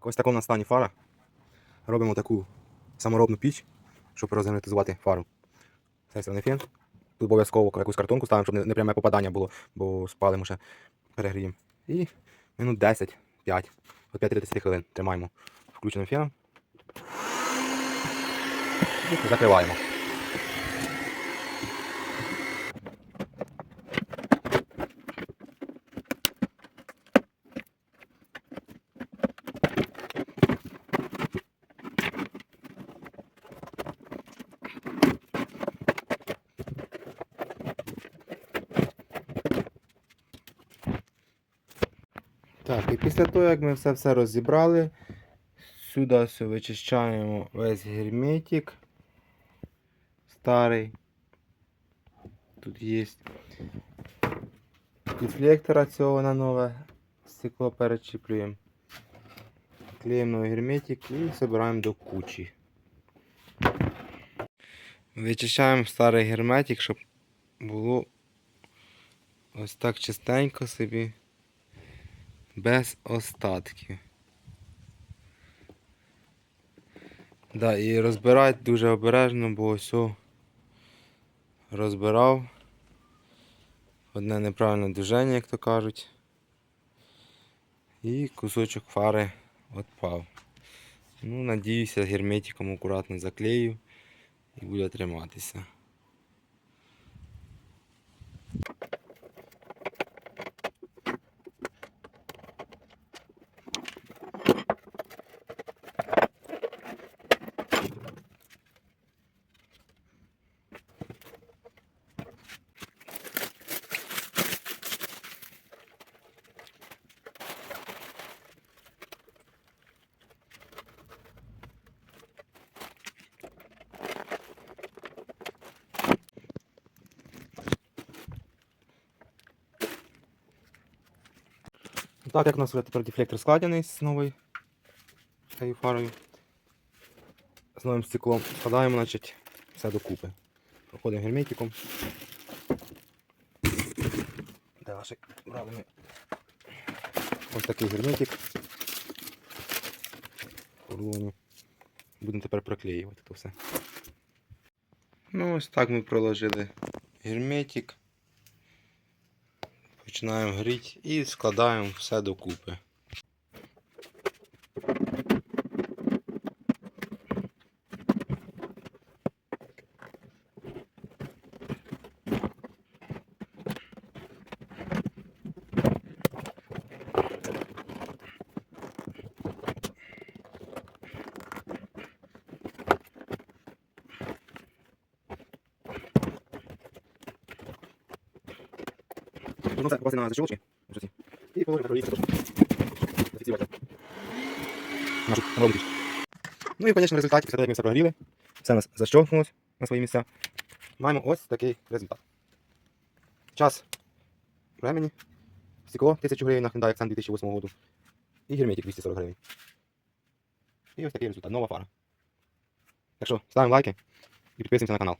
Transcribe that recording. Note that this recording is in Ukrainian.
Ось такому стані фара. Робимо таку саморобну піч, щоб розгерметизувати фару. Це сторони фен. Тут обов'язково якусь картонку ставимо, щоб не, пряме попадання було, бо спалимо ще перегріємо. І минут 10, 5, от 5-30 хвилин тримаємо включеним феном. Закриваємо. Так, і після того, як ми все все розібрали, сюди все вичищаємо весь герметик старий. Тут є дефлектора цього на нове стекло перечіплюємо. Клеїмо новий герметик і збираємо до кучі. Вичищаємо старий герметик, щоб було ось так чистенько собі без остатків. Да, і розбирати дуже обережно, бо ось розбирав. Одне неправильне движення, як то кажуть. І кусочок фари відпав. Ну, надіюся, герметиком акуратно заклею і буде триматися. Так як у нас вже тепер дефлектор складений з новою фарою, з новим стеклом, складаємо значить, все докупи. Проходимо герметиком. Де наші брали ми ось такий герметик. рулоні. Будемо тепер проклеювати то все. Ну ось так ми проложили герметик. Починаємо гріти і складаємо все докупи. Можна все покласти на. Ось ці. І положити проліться трошки. Нашу саморобну. Ну і в конечному результаті, після того, як ми все прогріли, все у нас защолкнулось на свої місця. Маємо ось такий результат. Час времени. Стекло 1000 гривень на Hyundai Accent 2008 року. І герметик 240 гривень. І ось такий результат. Нова фара. Так що ставимо лайки і підписуємося на канал.